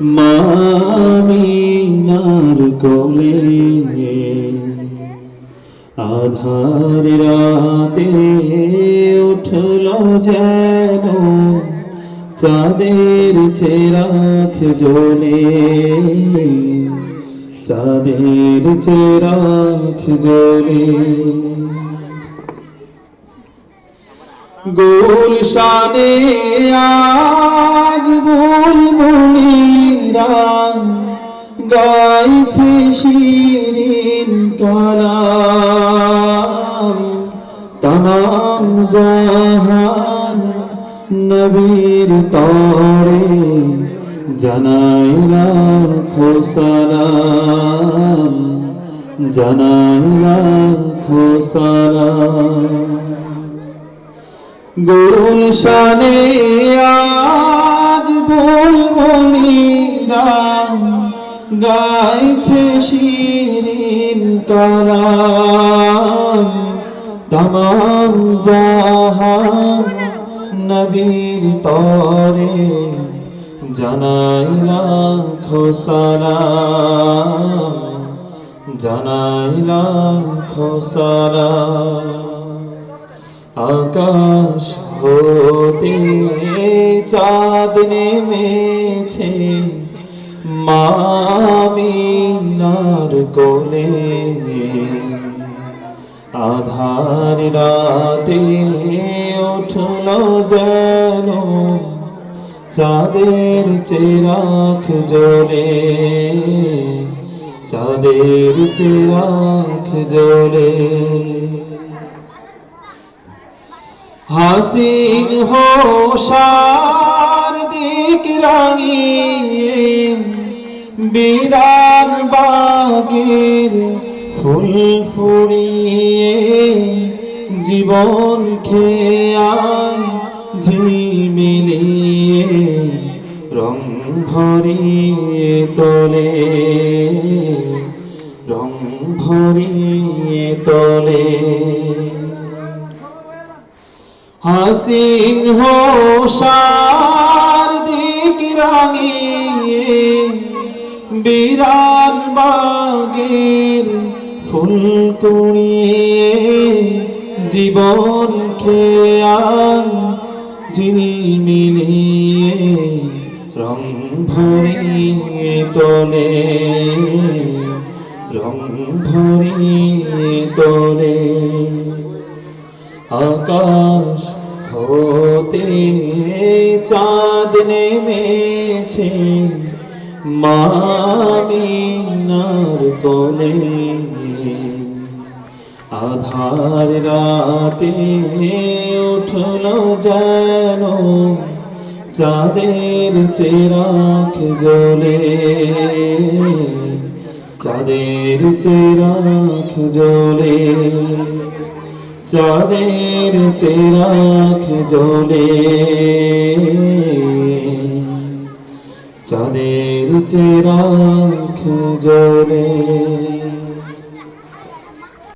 মামিনার কোলে আধার রাতে উঠল যেন চাঁদের চেরাখ জ্বলে। চাঁদের চেরাখ জ্বলে। গুলশানে আজ গাইছে শিরিন কালাম, তমাম জাহান নবীর তরে জানাই লাখো সালাম জানাই লাখো সালাম গুলশানে আজ গাইছে শিরিন কালাম, তমাম জাহান নবীর তরে জানাই লাখো সালাম জানাই লাখো সালাম। আকাশ হতে চাঁদ নেমেছে মামিনার কোলে আধার রাতে উঠল যেন চাঁদের চেরাখ জ্বলে চাঁদের চেরাখ জ্বলে হাসিন হোসার দিক রাঙিয়ে বিরান বাগের ফুল ফুরিয়ে জীবন খেয়াল ঝিলমিলিয়ে রং ভরিয়ে তোলে। রং ভরিয়ে তোলে। হাসিন হোসার দিক রাঙিয়ে বিরান বাগের ফুল কুড়িয়ে জীবন খেয়াল ঝিলমিলিয়ে রং ভরিয়ে তোলে, রং ভরিয়ে তোলে। আকাশ হতে চাঁদ নেমেছে মামিনার কোলে আধার রাতে উঠল যেন চাঁদের চেরাখ জ্বলে চাঁদের চেরাখ জ্বলে চাঁদের চেরাখ জ্বলে চাঁদের চেরা জলে